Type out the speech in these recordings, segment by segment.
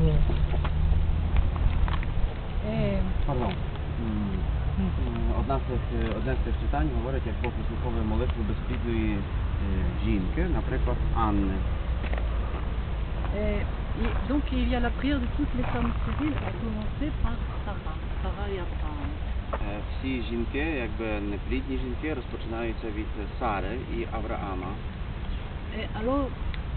Молодець. Пардон. М, м, Одна з цих, е, одне з цих читань говорить, як Бог вислуховує молитву безплідної е, жінки, наприклад, Анни. et- donc il y a la prière de toutes les femmes stériles, à commencer par Sarah, Sarah et Abraham. Е, Всі жінки, якби неплідні жінки, rozpoczynаються від Сари і Авраама. Et alors,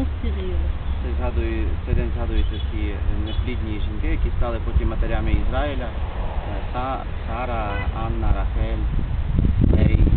stériles. цей згадує цей день згадується ці неплідні жінки, які стали потім матерями Ізраїля. Е, Са, Сара, Анна, Рахель, Лей.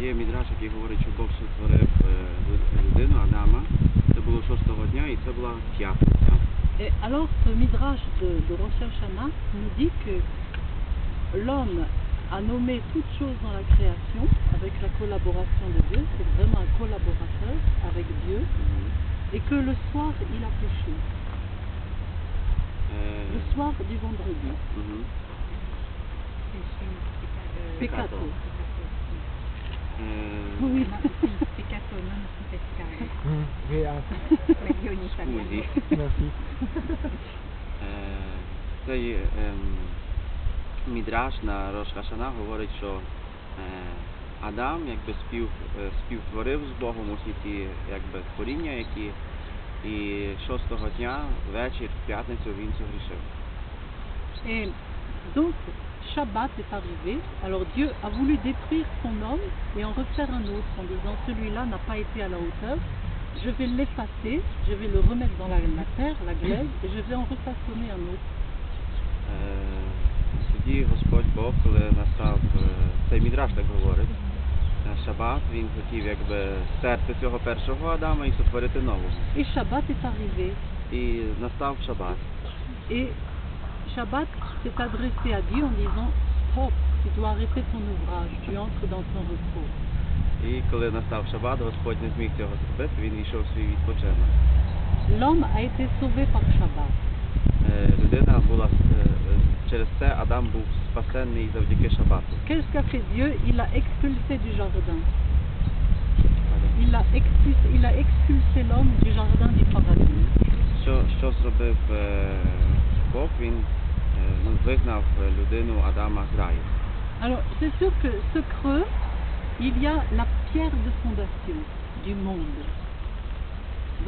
Є мідраш, який говорить, що Бог сотворив е, лю- людину, Адама. Це було шостого дня і це була п'ятниця. Et alors, ce midrash de, de Rosh Hashanah nous dit que l'homme a nommé toutes choses dans la création avec la collaboration de Dieu, c'est vraiment un collaborateur avec Dieu, Мгм. et que le soir, il a péché. Е, Le soir du vendredi. мгм. Peccato. Е, Oui. Mmh, VA. Merci. Цей Мідраш на Рошкашана говорить, що е, Адам якби спів, е, співтворив з Богом усі ті якби, творіння, які і шостого дня, вечір, в п'ятницю він зогрішив. Е, Shabbat est arrivé. Alors Dieu a voulu détruire son homme et en refaire un autre en disant celui-là n'a pas été à la hauteur. Je vais l'effacer, je vais le remettre dans la, la terre, la glaise, et je vais en refaçonner un autre. Е, Тоді Господь Бог, коли настав е, цей мідраш так говорить, на Шабат він хотів якби стерти цього першого Адама і сотворити нового. Et Shabbat est arrivé. І настав Шабат. Et Shabbat s'est adressé à Dieu en disant Stop, tu dois arrêter ton ouvrage, tu entres dans ton repos. І коли настав Шабат, Господь не зміг цього зробити, він війшов в свій відпочинок. L'homme a été sauvé par Shabbat. Е, Людина була е, е, через це Адам був спасенний завдяки Шабату. Qu'est-ce qu'a fait Dieu Il l'a expulsé du jardin. Il a expulsé, il a expulsé l'homme du jardin du paradis. Що, що зробив е, Бог? Він е, ну, вигнав людину Адама з раю. Alors, c'est sûr que ce creux, il y a la pierre de fondation du monde.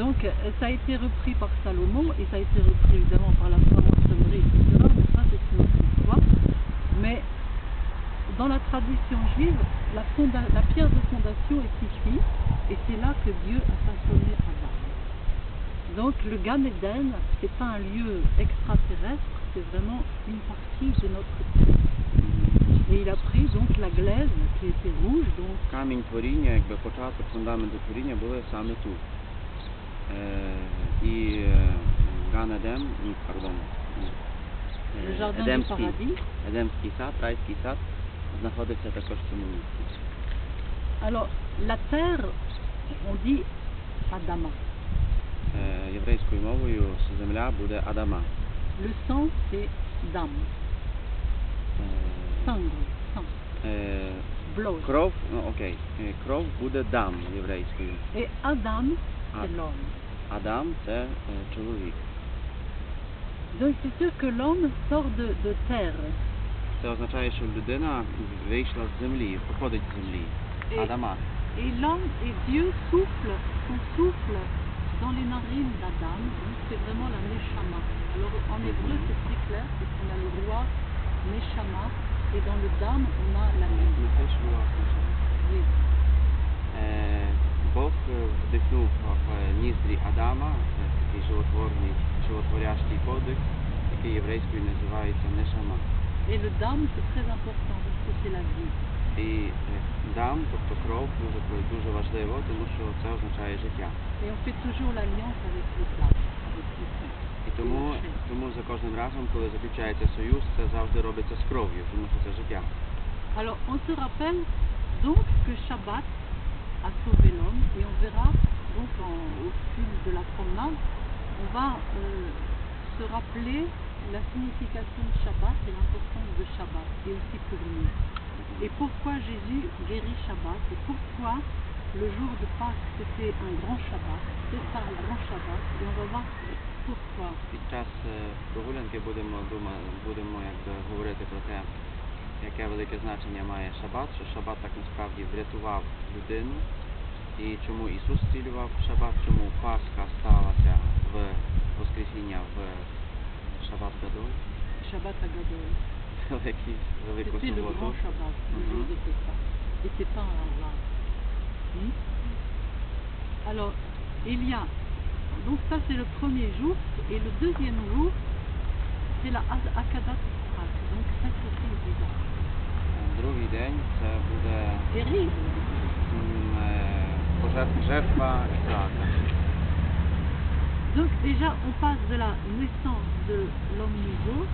Donc, euh, ça a été repris par Salomon et ça a été repris évidemment par la franc-maçonnerie, etc. Mais ça, c'est une autre histoire. Mais dans la tradition juive, la, fonda- la pierre de fondation est ici et c'est là que Dieu a façonné Adam. Donc le Gaméden, ce n'est pas un lieu extraterrestre, c'est vraiment une partie de notre terre. Et il a pris donc la glaise qui était rouge. Donc... Kamień były jardin Edemski, paradis. Alors, la terre, on dit Adama. Е, єврейською мовою земля буде Адама. Le sang, c'est Dam. Е, Sang, sang, е, blood. кров, ну окей, е, кров буде дам єврейською. Et Adam, А- c'est l'homme. Адам це е, чоловік. Donc c'est sûr que l'homme sort de, de terre. Це означає, що людина вийшла з землі, походить з землі. Et, Адама. et l'homme, et Dieu souffle son souffle dans les narines d'Adam. Donc c'est vraiment la Neshama. Alors en hébreu c'est très clair, parce qu'on a le roi Neshama, et dans le Dam on a la vie. Несеш власне. Oui. Е, Бог е, вдихнув в ніздрі Адама, це такий животворний, животворящий подих, який єврейською називається Нешама. Et le Dam c'est très important parce que c'est la vie. І е, дам, тобто кров, дуже, дуже важливо, тому що це означає життя. Et on fait toujours l'alliance avec le Dam, avec le sang. І тому, тому за кожним разом, коли заключається союз, це завжди робиться з кров'ю, тому що це життя. Alors on se rappelle donc que Shabbat a sauvé l'homme et on verra donc en- au fil de la promenade, on va euh, se rappeler la signification de Shabbat et l'importance de Shabbat et aussi pour nous. Et pourquoi Jésus guérit Shabbat et pourquoi le jour de Pâques c'était un grand Shabbat, c'est ça un grand Shabbat et on va voir pourquoi. Під час прогулянки будемо дума, будемо якби говорити про те, яке велике значення має шабат, що шабат так насправді врятував людину, і чому Ісус зцілював шабат, чому Пасха сталася в Воскресіння в Шабат Гадоль, Shabbat à avec qui avec Depuis le grand Shabbat, mm -hmm. c'était pas en Allah. Hmm? Alors, il y a, donc ça c'est le premier jour, et le deuxième jour, c'est la Akadat Israq, donc ça c'est le Drugi dzień to będzie żerwa Israqa. Donc déjà on passe de la naissance de l'homme nouveau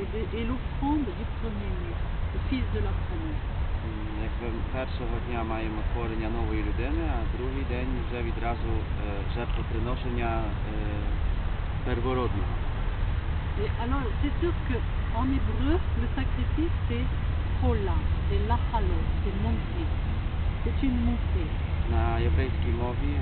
et, l'offrande du premier-né, le fils de la promesse. Якби першого дня маємо творення нової людини, а другий день вже відразу жертвоприношення первородного. Et alors, c'est sûr qu'en hébreu, le sacrifice, c'est chola, c'est lachalo, c'est monter. C'est une montée. На єврейській мові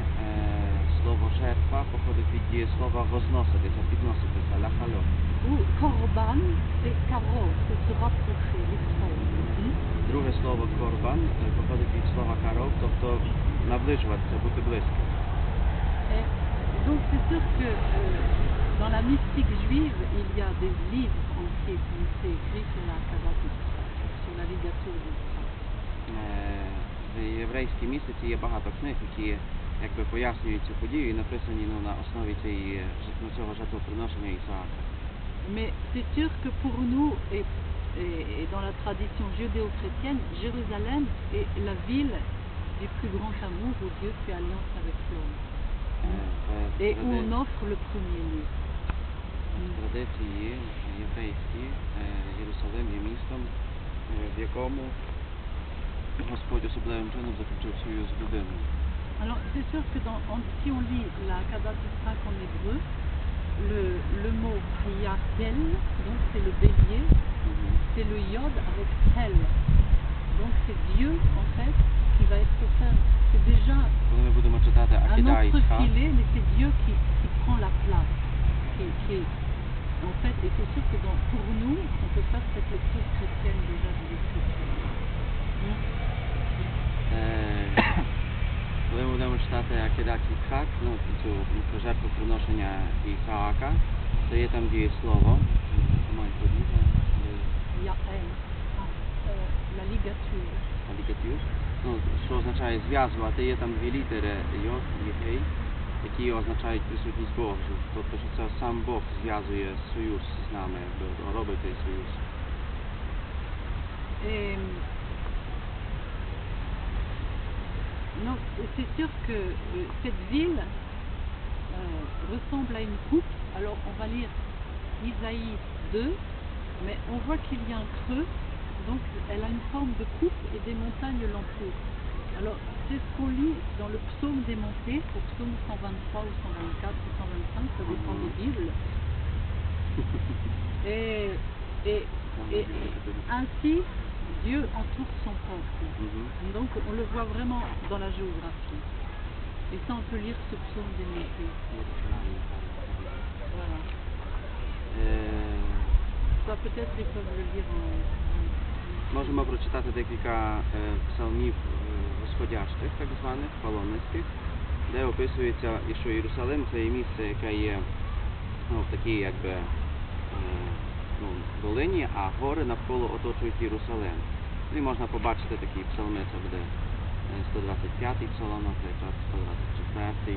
слово жертва походить від дієслова возноситися, підноситися, ляхало. Ou korban, c'est karo, c'est se rapprocher, l'extrême. Hmm Друге слово корбан е, походить від слова каров, тобто наближуватися, бути близько. Donc, c'est sûr que euh, dans la mystique juive, il y a des livres entiers qui ont été écrits sur la Yitzhak, sur la ligature. Е, В єврейській містиці є багато книг, які якби пояснюють цю подію і написані ну, на основі цієї цього жертвоприношення Ісаака. Mais c'est sûr que pour nous, et, et- et dans la tradition judéo-chrétienne, Jérusalem est la ville du plus grand amour où Dieu fait alliance avec l'homme. Е, в Et où тради- on offre le premier-né. в традиції єврейські е, Єрусалим є містом, е, в якому Господь особливим чином заключив союз з людиною. Alors c'est sûr que dans, en- si on lit la Kadat Yitzhak en hébreu, le, le mot Hayatel, donc c'est le bélier, c'est le yod avec tel. Donc c'est Dieu en fait qui va être saint. C'est déjà un autre filet, mais c'est Dieu qui, prend la place. Qui, est, en fait, et c'est sûr que pour nous, on peut faire cette lecture chrétienne déjà de l'écriture. Е, Коли ми будемо читати Акідак Ісхак, ну, цю про жертву приношення Ісаака, то є там дієслово. Ligature. алігатюр. Ну, що означає зв'язувати, є там дві літери Йод і Гей. які означають присутність Божу. Тобто, що це сам Бог зв'язує союз з нами, робить цей союз. Donc, c'est sûr que euh, cette ville euh, ressemble à une coupe. Alors, on va lire Isaïe 2, mais on voit qu'il y a un creux, donc elle a une forme de coupe et des montagnes l'entourent. Alors, c'est ce qu'on lit dans le psaume des montées, au psaume 123 ou 124 ou 125, ça dépend des Bibles. Et, et, et, et ainsi, Dieu entoure son peuple. Мгм. Donc on le voit vraiment dans la géographie. Et ça, on peut lire ce psaume des montées. Voilà. Е, Ça, peut-être, ils peuvent le lire en... Можемо прочитати декілька е, псалмів е, восходящих, так званих, паломницьких, де описується, що Єрусалим це є місце, яке є ну, в такій якби е, ну, долині, а гори навколо оточують Єрусалим. І можна побачити такі псалми, це буде е, 125-й псалом, наприклад, 124-й,